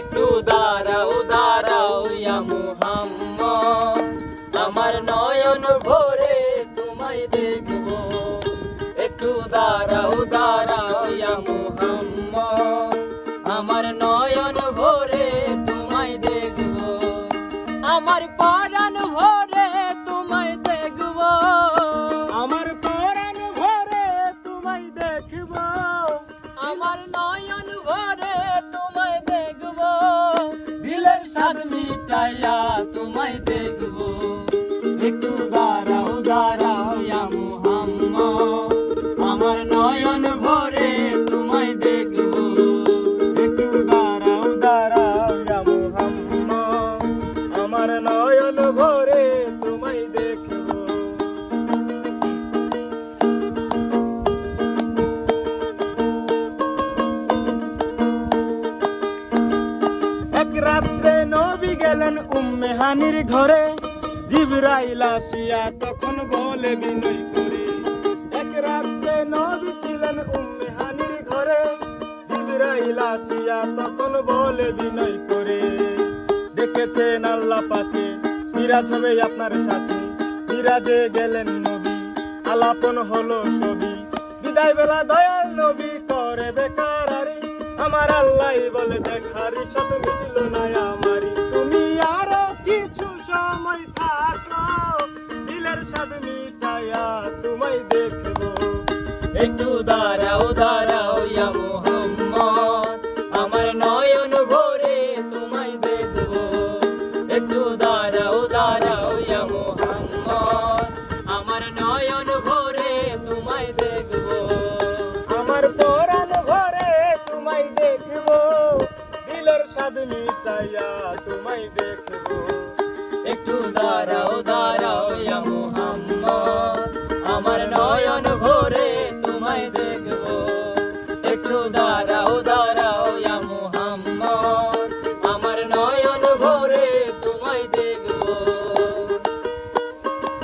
একটু দাঁড়াও দাঁড়াও ইয়া মুহাম্মদ। আমার নয়ন ভরে তোমায় দেখব। একটু দাঁড়াও দাঁড়াও ইয়া মুহাম্মদ। আমার নয়ন ভরে তোমায় দেখব। আমার পরাণ ভরে তোমায় দেখব। আমার পরাণ ভরে তোমায় দেখব। আমার নয়ন ভরে দিলের মিটাইয়া তোমায় দেখব। একটু দাঁড়াও দাঁড়াও ইয়া আমার নয়ন ভরে তোমায় দেখব। একটু দাঁড়াও দাঁড়াও মুহাম্মদ। আমার নয়ন ভরে রাত্রে নবী গেলেন উম্মে হানির ঘরে। জিবরাইল আসিয়া তখন বলে, বিনয় করে। এক রাত্রে নবী ছিলেন উম্মে হানির ঘরে। জিবরাইল আসিয়া তখন বলে, বিনয় করে। দেখেছেন আল্লাহ পাকে, মিরাজ হবে আপনার সাথে। মিরাজে গেলেন নবী, আলাপন হলো ছবি। বিদায় বেলা দয়াল নবী করে বেকারারি আমার আল্লাহ বলে, দেখার শত মিটিল না আমারি তুমি আরও কিছু সময় থাকো, দিলের স্বাদ মিটায়া তোমায় দেখব। একটু দাঁড়াও দাঁড়াও। স্বাদ মিটাইয়া তোমায় দেখব। একটু দাঁড়াও দাঁড়াও ইয়া মুহাম্মদ। আমার নয়ন ভরে তোমায় দেখব। একটু দাঁড়াও